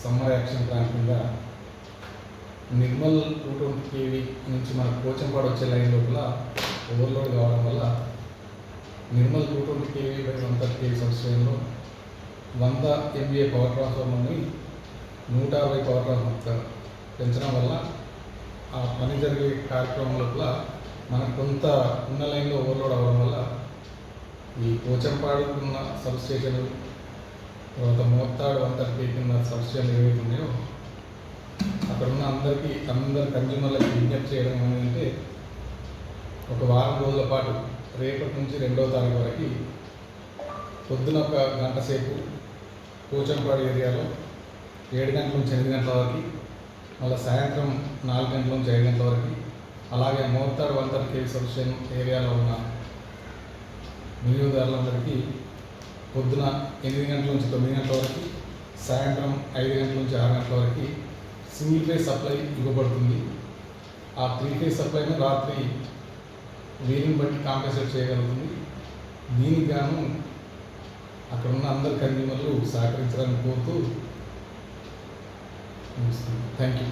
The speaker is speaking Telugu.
సమ్మర్ యాక్షన్ ప్లాన్ కింద నిర్మల్ టూ ట్వంటీ కేవీ నుంచి మన కోచంపాడు వచ్చే లైన్ లోపల ఓవర్లోడ్ కావడం వల్ల Nirmal two twenty KV by one thirty KV సబ్స్టేషన్లో వంద ఎంబీఏ పవర్ ట్రాన్స్ఫార్మర్ని నూట అరవై పవర్ ట్రాన్స్ఫార్మర్ పెంచడం వల్ల ఆ పని జరిగే కార్యక్రమం లోపల మనకు కొంత ఉన్న లైన్లో ఓవర్లోడ్ అవ్వడం వల్ల ఈ కోచంపాడుకున్న ఉన్న ఒక మోతాడు తర్వాత మోత్తాడు వన్ థర్టీ కింద ఏవైతే ఉన్నాయో అక్కడ ఉన్న అందరికీ అందరి కన్జ్యూమర్లకి విజ్ఞప్తి చేయడం ఏంటంటే ఒక వారం రోజుల పాటు రేపటి నుంచి రెండవ తారీఖు వరకు పొద్దున ఒక గంట సేపు పోచంపాడు ఏరియాలో ఏడు గంటల నుంచి ఎనిమిది గంటల వరకు మళ్ళీ సాయంత్రం నాలుగు గంటల నుంచి ఐదు గంటల వరకు అలాగే Mothadu one thirty KV substation ఏరియాలో ఉన్న వినియోగదారులందరికీ పొద్దున ఎనిమిది గంటల నుంచి తొమ్మిది గంటల వరకు సాయంత్రం ఐదు గంటల నుంచి ఆరు గంటల వరకు సింగిల్ ఫేజ్ సప్లై ఇవ్వబడుతుంది. ఆ త్రీ ఫేజ్ సప్లైను రాత్రి వీలుని బట్టి కాంపెన్సేట్ చేయగలుగుతుంది. దీనికి గాను అక్కడ ఉన్న అందరు కన్జ్యూమర్లు సహకరించాలని కోరుతూ థ్యాంక్ యూ